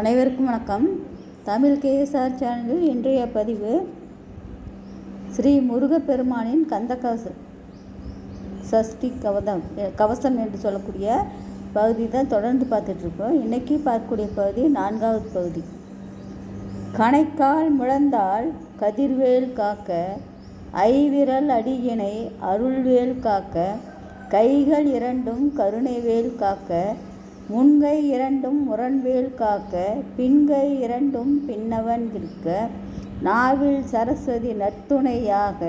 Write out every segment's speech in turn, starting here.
அனைவருக்கும் வணக்கம். தமிழ் கேஎஸ்ஆர் சேனலில் இன்றைய பதிவு ஸ்ரீ முருகப்பெருமானின் கந்தகாசு சஷ்டி கவதம் கவசம் என்று சொல்லக்கூடிய பகுதி தான் தொடர்ந்து பார்த்துட்ருக்கோம். இன்றைக்கி பார்க்கக்கூடிய பகுதி நான்காவது பகுதி. கணைக்கால் முழந்தால் கதிர்வேல் காக்க ஐவிரல் அடியினை அருள்வேல் காக்க கைகள் இரண்டும் கருணைவேல் காக்க முன்கை இரண்டும் முரண்வேல் காக்க பின்கை இரண்டும் பின்னவன் இருக்க நாவில் சரஸ்வதி நற்துணையாக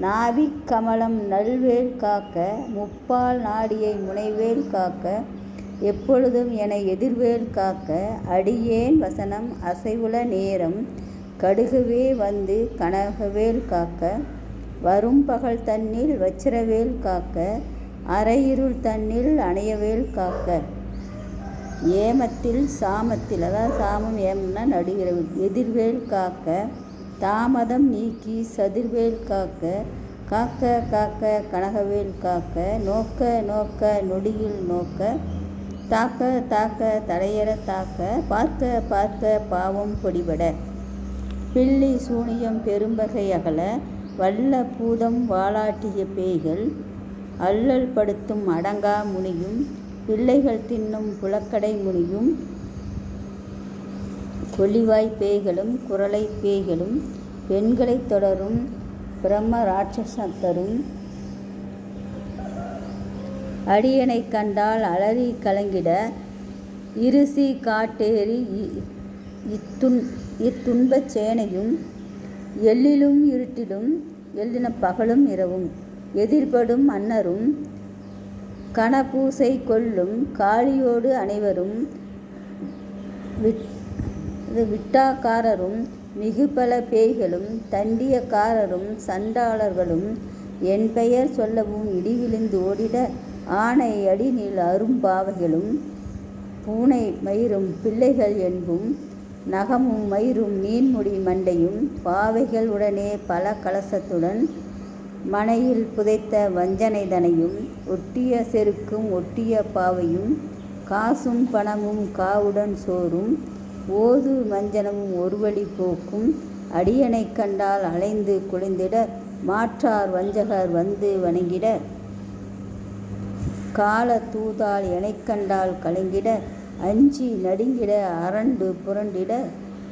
நாவிக் கமலம் நல்வேல் காக்க முப்பால் நாடியை முனைவேல் காக்க எப்பொழுதும் என எதிர்வேல் காக்க அடியேன் வசனம் அசைவுல நேரம் கடுகுவே வந்து கனகவேல் காக்க வரும் பகல் தன்னில் வச்சிரவேல் காக்க அரையிருள் தன்னில் அணையவேல் காக்க. ஏமத்தில் சாமத்தில் அதாவது சாமம் ஏமம்னா நடுகிறவு எதிர்வேல் காக்க தாமதம் நீக்கி சதிர்வேல் காக்க காக்க காக்க கனகவேல் காக்க நோக்க நோக்க நொடியில் நோக்க தாக்க தாக்க தடையற தாக்க பார்க்க பார்க்க பாவம் பொடிபட பில்லி சூனியம் பெரும்பகை அகல வல்ல பூதம் வாளாட்டிய பேய்கள் அல்லல் படுத்தும் அடங்கா முனியும் பிள்ளைகள் தின்னும் புலக்கடை முனியும் கொலிவாய் பேய்களும் குரலை பேய்களும் பெண்களைத் தொடரும் பிரம்ம ராட்சசத்தரும் அடியனை கண்டால் அலறி கலங்கிட இருசி காட்டேறி இத்துன் இத்துன்பச் சேனையும் எள்ளிலும் இருட்டிலும் எள்ளின பகலும் இரவும் எதிர்படும் மன்னரும் கணபூசை கொள்ளும் காளியோடு அனைவரும் விட்டாக்காரரும் மிகுபல பேய்களும் தண்டியக்காரரும் சண்டாளர்களும் என் பெயர் சொல்லவும் இடிவிழுந்து ஓடிட ஆனை அடிநீள் அரும்பாவைகளும் பூனை மயிரும் பிள்ளைகள் என்பும் நகமும் மயிரும் மீன்முடி மண்டையும் பாவைகள் உடனே பல கலசத்துடன் மனையில் புதைத்த வஞ்சனைதனையும் ஒட்டிய செருக்கும் ஒட்டிய பாவையும் காசும் பணமும் காவுடன் சோறும் ஓது மஞ்சனமும் ஒருவழி போக்கும் அடியனை கண்டால் அலைந்து குளிந்திட மாற்றார் வஞ்சகர் வந்து வணங்கிட கால தூதால் எனைக்கண்டால் கலங்கிட அஞ்சி நடுங்கிட அரண்டு புரண்டிட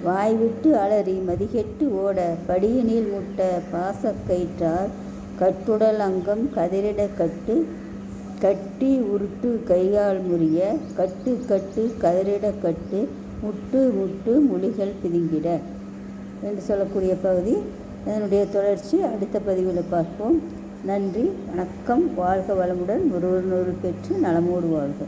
வாய்விட்டு அலறி மதிகெட்டு ஓட படியினில் முட்ட பாசக்கயிற்றார் கட்டுடல் அங்கம் கதிரிட கட்டு கட்டி உருட்டு கையால் முறிய கட்டு கட்டு கதிரிட கட்டு முட்டு முட்டு மொழிகள் பிதுங்கிட. என்று சொல்லக்கூடிய பகுதி. இதனுடைய தொடர்ச்சி அடுத்த பதிவில் பார்ப்போம். நன்றி வணக்கம் வாழ்க வளமுடன் ஒருவர் நூறு பெற்று நலமோடு வாழ்க.